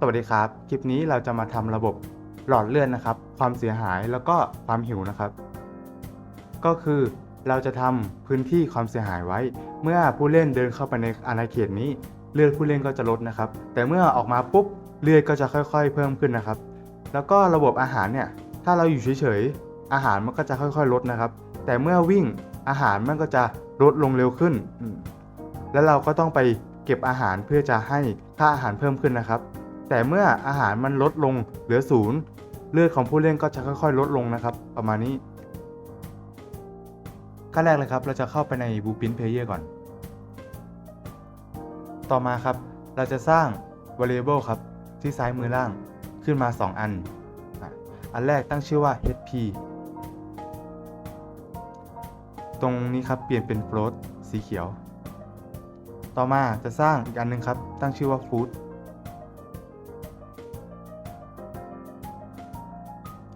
สวัสดีครับ คลิปนี้เราจะมาทำระบบหลอดเลือดนะครับ ความเสียหายแล้วก็ความหิวนะครับ ก็คือเราจะทำพื้นที่ความเสียหายไว้ เมื่อผู้เล่นเดินเข้าไปในอาณาเขตนี้ เลือดผู้เล่นก็จะลดนะครับ แต่เมื่อออกมาปุ๊บเลือดก็จะค่อย ๆ เพิ่มขึ้นนะครับ แล้วก็ระบบอาหารเนี่ย ถ้าเราอยู่เฉยๆ อาหารมันก็จะค่อยๆ ลดนะครับ แต่เมื่อวิ่งอาหารมันก็จะลดลงเร็วขึ้น แล้วเราก็ต้องไปเก็บอาหารเพื่อจะให้ค่าอาหารเพิ่มขึ้นนะครับ แต่เมื่ออาหารมันลดลงเหลือศูนย์เลือดของผู้เล่นก็จะค่อยๆ ลดลงนะครับ ประมาณนี้ขั้นแรกเลยครับ เราจะเข้าไปใน Blueprint Player ก่อน ต่อมาครับ เราจะสร้าง variable ครับ ที่ซ้ายมือล่างขึ้นมา 2 อัน อันแรกตั้งชื่อว่า HP ตรงนี้ครับเปลี่ยนเป็น float สีเขียว ต่อมาจะสร้างอีกอันหนึงครับ ตั้งชื่อว่า food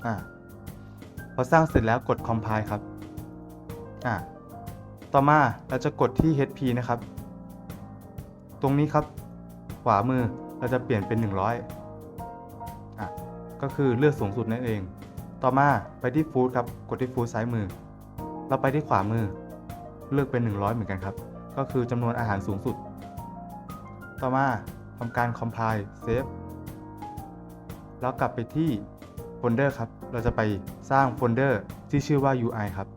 อ่าพอสร้างเสร็จแล้วกด compile ครับอ่าต่อมาเราจะกดที่ HP นะครับ ตรงนี้ครับ ขวามือเราจะเปลี่ยนเป็น 100อะก็คือเลือกสูงสุดนั่นเอง ต่อมาไปที่ฟู o ดครับ กดที่ฟู o ดซ้ายมือ เราไปที่ขวามือ เลือกเป็น 100 เหมือนกันครับ ก็คือจำนวนอาหารสูงสุด ต่อมาทำการ compile save แล้วกลับไปที่ โฟลเดอร์ครับ เราจะไปสร้างโฟลเดอร์ที่ชื่อว่า UI ครับ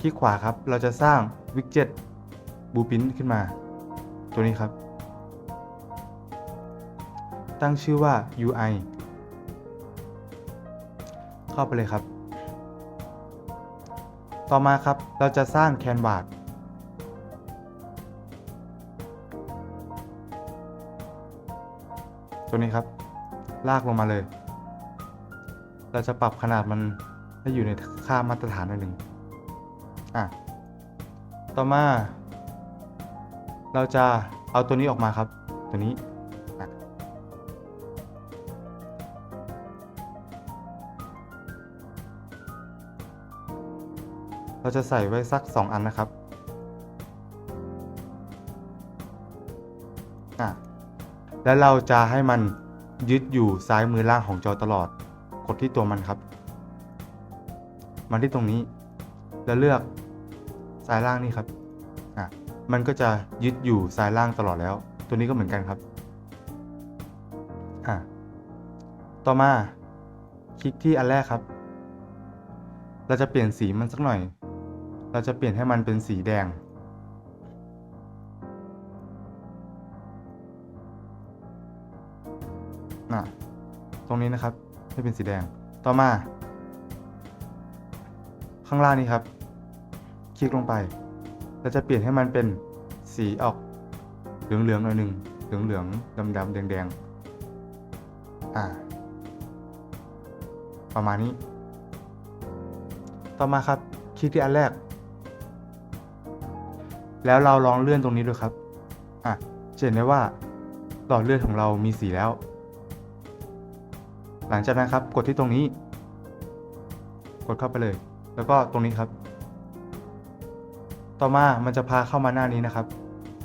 คลิกขวาครับ เราจะสร้าง widget blueprint ขึ้นมา ตัวนี้ครับ ตั้งชื่อว่า UI เข้าไปเลยครับ ต่อมาครับ เราจะสร้าง canvas ตัวนี้ครับ ลากลงมาเลย เราจะปรับขนาดมันให้อยู่ในค่ามาตรฐานหนึ่งอะ ต่อมา เราจะเอาตัวนี้ออกมาครับ ตัวนี้ เราจะใส่ไว้สัก 2 อันนะครับ อะ แล้วเราจะให้มันยึดอยู่ซ้ายมือล่างของจอตลอด กดที่ตัวมันครับ มาที่ตรงนี้ แล้วเลือกซ้ายล่างนี่ครับอะมันก็จะยึดอยู่ซ้ายล่างตลอดแล้ว ตัวนี้ก็เหมือนกันครับอะต่อมาคลิกที่อันแรกครับ เราจะเปลี่ยนสีมันสักหน่อย เราจะเปลี่ยนให้มันเป็นสีแดง รงนี้นะครับ ให้เป็นสีแดง ต่อมา ข้างล่างนี้ครับ คลิกลงไปเราจะเปลี่ยนให้มันเป็นสีออกเหลืองๆหน่อยหนึ่งเหลืองๆดำๆแดงๆอ่า ประมาณนี้ ต่อมาครับ คลิกที่อันแรก แล้วเราลองเลื่อนตรงนี้ดูครับ อะจะเห็นได้ว่าหลอดเลือดของเรามีสีแล้ว หลังจากนั้นครับ กดที่ตรงนี้ กดเข้าไปเลย แล้วก็ตรงนี้ครับ ต่อมามันจะพาเข้ามาหน้านี้นะครับ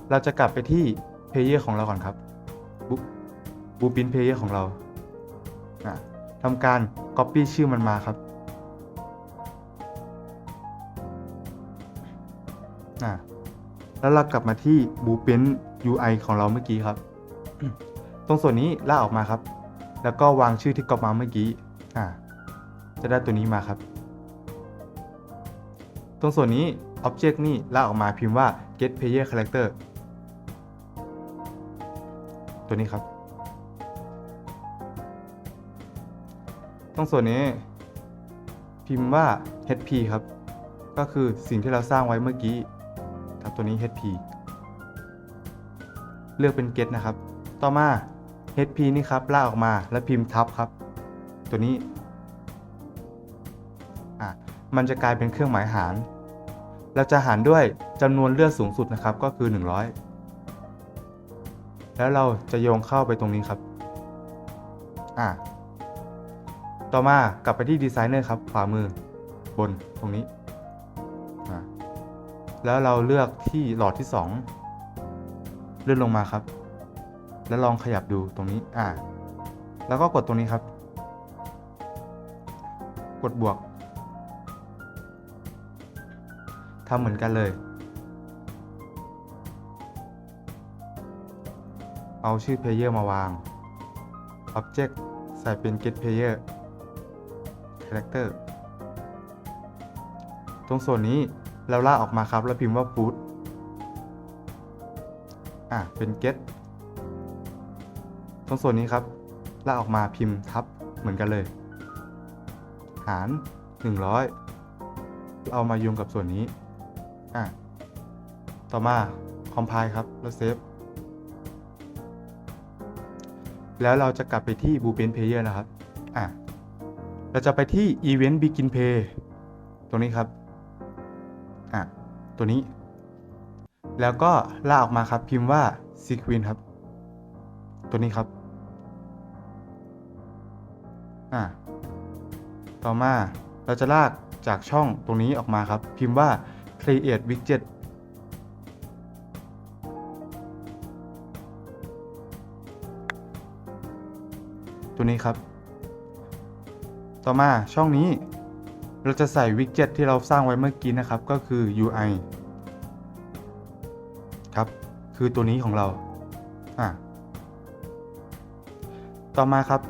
เราจะกลับไปที่ Player ของเราก่อนครับบูปิน Player ของเราทำการ Copy ชื่อมันมาครับแล้วเรากลับมาที่ Blueprint UI ของเราเมื่อกี้ครับ ตรงส่วนนี้ลากออกมาครับ แล้วก็วางชื่อที่ก๊อปมาเมื่อกี้อ่าจะได้ตัวนี้มาครับ ตรงส่วนนี้ Object นี่ลากออกมาพิมพ์ว่า get player character ตัวนี้ครับ ตรงส่วนนี้ พิมพ์ว่า hp ครับ ก็คือสิ่งที่เราสร้างไว้เมื่อกี้ครับตัวนี้ hp เลือกเป็น get นะครับ ต่อมา hp นี่ครับลากออกมาแล้วพิมพ์ทับครับ ตัวนี้อะมันจะกลายเป็นเครื่องหมายหาร เราจะหารด้วยจำนวนเลือดสูงสุดนะครับก็คือ 100 แล้วเราจะโยงเข้าไปตรงนี้ครับอะต่อมากลับไปที่ดีไซเนอร์ครับขวามือบนตรงนี้แล้วเราเลือกที่หลอดที่ 2 เลื่อนลงมาครับ แล้วลองขยับดูตรงนี้อ่าแล้วก็กดตรงนี้ครับ กดบวกทำเหมือนกันเลย เอาชื่อ Player มาวาง Object ใส่เป็น Get Player Character ตรงส่วนนี้เราลากออกมาครับ แล้วพิมพ์ว่า food อะ เป็น get ตรงส่วนนี้ครับลากออกมาพิมพ์ทับเหมือนกันเลย หาร 100 เอามาโยงกับส่วนนี้อะต่อมา compile ครับแล้วเซฟแล้วเราจะกลับไปที่ Blueprint Player นะครับอะเราจะไปที่ Event Begin Play ตรงนี้ครับอะตัวนี้ แล้วก็ลากออกมาครับพิมพ์ว่า Sequence ครับ ตัวนี้ครับ อะต่อมาเราจะลากจากช่องตรงนี้ออกมาครับ พิมพ์ว่า Create Widget ตัวนี้ครับ ต่อมาช่องนี้ เราจะใส่วิกเจ็ตที่เราสร้างไว้เมื่อกี้นะครับ ก็คือ UI ครับ คือตัวนี้ของเรา อะ ต่อมาครับ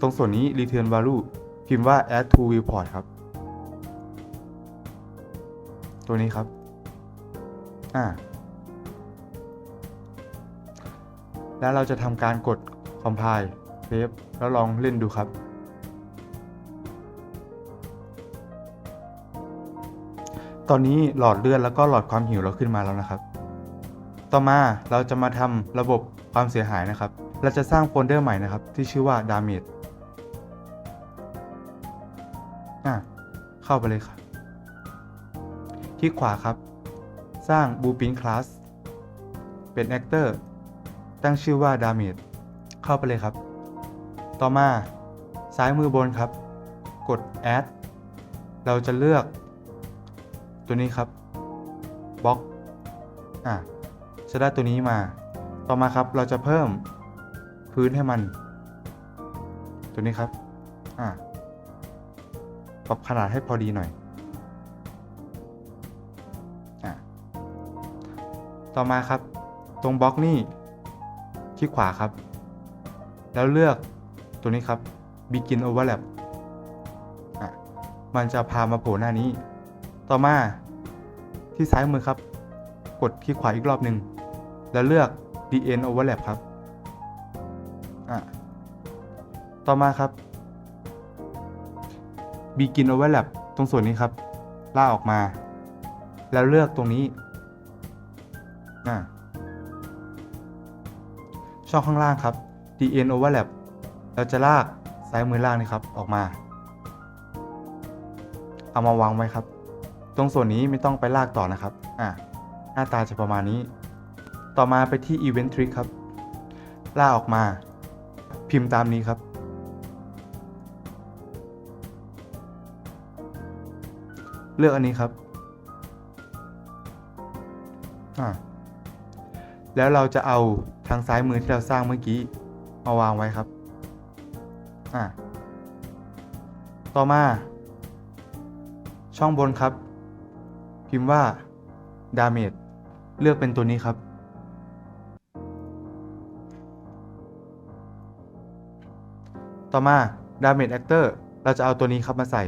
ตรงส่วนนี้ return value พิมพ์ว่า add to viewport ครับ ตัวนี้ครับ อ่า แล้วเราจะทำการกด compile save แล้วลองเล่นดูครับ ตอนนี้หลอดเลือดแล้วก็หลอดความหิวเราขึ้นมาแล้วนะครับ ต่อมาเราจะมาทำระบบความเสียหายนะครับ เราจะสร้างโฟลเดอร์ใหม่นะครับ ที่ชื่อว่า damage อะเข้าไปเลยครับคลิกขวาครับ สร้าง blueprint class เป็น actor ตั้งชื่อว่า damage เข้าไปเลยครับ ต่อมาซ้ายมือบนครับ กด add เราจะเลือก ตัวนี้ครับบล็อกอะจะได้ตัวนี้มา ต่อมาครับเราจะเพิ่ม พื้นให้มัน ตัวนี้ครับ อะปรับขนาดให้พอดีหน่อยอะต่อมาครับ ตรงบล็อกนี่คลิกขวาครับ แล้วเลือกตัวนี้ครับ begin overlap อะมันจะพามาโผล่หน้านี้ ต่อมาที่ซ้ายมือครับ กดคลิกขวาอีกรอบหนึ่งแล้วเลือก DN overlap ครับ ต่อมาครับ begin overlap ตรงส่วนนี้ครับลากออกมา แล้วเลือกตรงนี้ช่องข้างล่างครับ DN overlap เราจะลากซ้ายมือล่างนี่ครับออกมา เอามาวางไว้ครับ ตรงส่วนนี้ไม่ต้องไปลากต่อนะครับ อะหน้าตาจะประมาณนี้ ต่อมาไปที่ Event Trick ครับ ลากออกมา พิมพ์ตามนี้ครับ เลือกอันนี้ครับแล้วเราจะเอาทางซ้ายมือที่เราสร้างเมื่อกี้มาวางไว้ครับต่อมา ช่องบนครับ พิมพ์ว่า damage เลือกเป็นตัวนี้ครับ ต่อมา damage actor เราจะเอาตัวนี้ครับมาใส่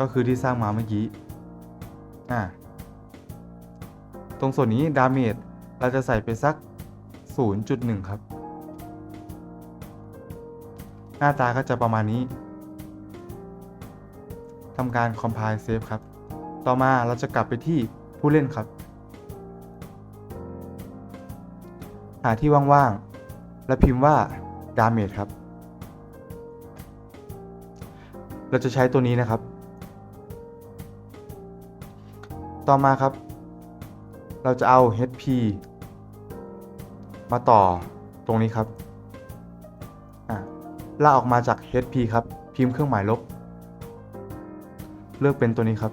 ก็คือที่สร้างมาเมื่อกี้ อ่าตรงส่วนนี้ damage เราจะใส่ไปสัก 0.1 ครับ หน้าตาก็จะประมาณนี้ทำการ compile save ครับ ต่อมาเราจะกลับไปที่ผู้เล่นครับ หาที่ว่างๆ แล้วพิมพ์ว่า damage ครับ เราจะใช้ตัวนี้นะครับ ต่อมาครับ เราจะเอา HP มาต่อตรงนี้ครับลากออกมาจาก HP ครับ พิมพ์เครื่องหมายลบ เลือกเป็นตัวนี้ครับ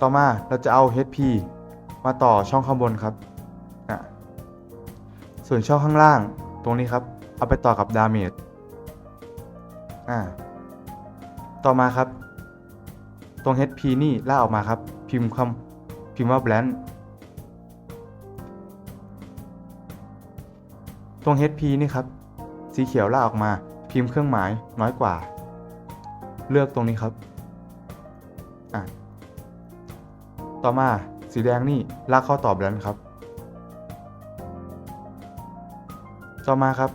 ต่อมาเราจะเอา HP มาต่อช่องข้างบนครับ ส่วนช่องข้างล่างตรงนี้ครับ เอาไปต่อกับ Damage ต่อมาครับ ตรง HP นี่ล่าออกมาครับ พิมพ์คำพิมพ์ว่า brand ตรง HP นี่ครับ สีเขียวล่าออกมา พิมพ์เครื่องหมายน้อยกว่า เลือกตรงนี้ครับอะต่อมาสีแดงนี่ลากเข้าตอบแล้วครับ ต่อมาครับ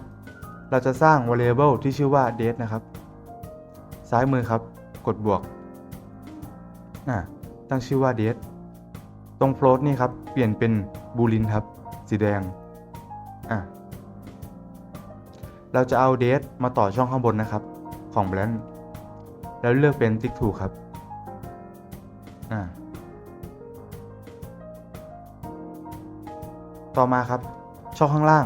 เราจะสร้าง variable ที่ชื่อว่า date นะครับ ซ้ายมือครับ กดบวก อะตั้งชื่อว่า date ตรง float นี่ครับ เปลี่ยนเป็น boolean ครับ สีแดงอะเราจะเอา date มาต่อช่องข้างบนนะครับ ของ blank แล้วเลือกเป็น tick to ครับอ่าต่อมาครับ ช่องข้างล่าง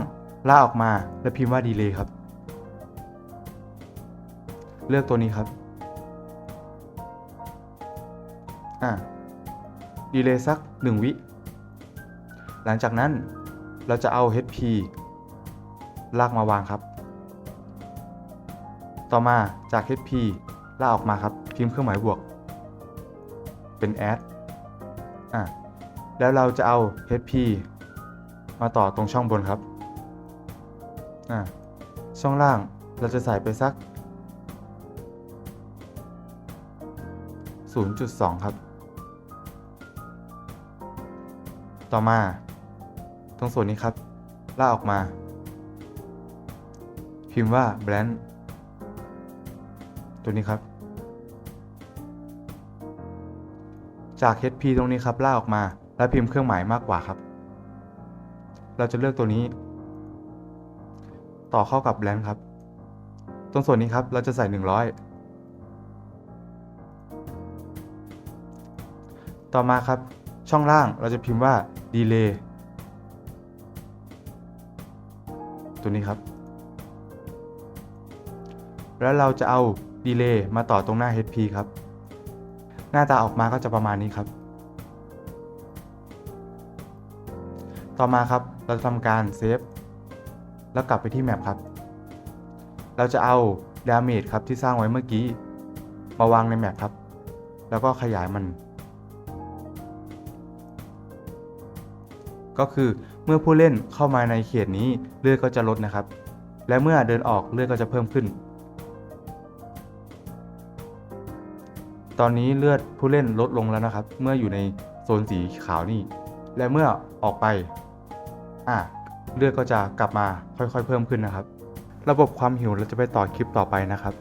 ลากออกมาแล้วพิมพ์ว่า delay ครับ เลือกตัวนี้ครับ อ่า delay สัก 1 วิ หลังจากนั้นเราจะเอา HP ลากมาวางครับ ต่อมาจาก HP ลากออกมาครับพิมพ์เครื่องหมายบวก เป็น add อะแล้วเราจะเอา HP มาต่อตรงช่องบนครับอะช่องล่างเราจะใส่ไปสัก 0.2 ครับ ต่อมา ตรงส่วนนี้ครับ ลากออกมา พิมพ์ว่า brand ตัวนี้ครับ จาก HP ตรงนี้ครับลากออกมา แล้วพิมพ์เครื่องหมายมากกว่าครับ เราจะเลือกตัวนี้ ต่อเข้ากับแบงค์ครับ ตรงส่วนนี้ครับเราจะใส่ 100ต่อมาครับ ช่องล่างเราจะพิมพ์ว่า delay ตัวนี้ครับ แล้วเราจะเอา delay มาต่อตรงหน้า HP ครับ หน้าตาออกมาก็จะประมาณนี้ครับ ต่อมาครับเราจะทำการเซฟแล้วกลับไปที่แมปครับ เราจะเอา damage ครับที่สร้างไว้เมื่อกี้ มาวางในแมปครับ แล้วก็ขยายมัน ก็คือเมื่อผู้เล่นเข้ามาในเขตนี้เลือดก็จะลดนะครับ และเมื่อเดินออกเลือดก็จะเพิ่มขึ้น ตอนนี้เลือดผู้เล่นลดลงแล้วนะครับ เมื่ออยู่ในโซนสีขาวนี่ และเมื่อออกไปอะเลือดก็จะกลับมาค่อยๆ เพิ่มขึ้นนะครับ ระบบความหิวเราจะไปต่อคลิปต่อไปนะครับ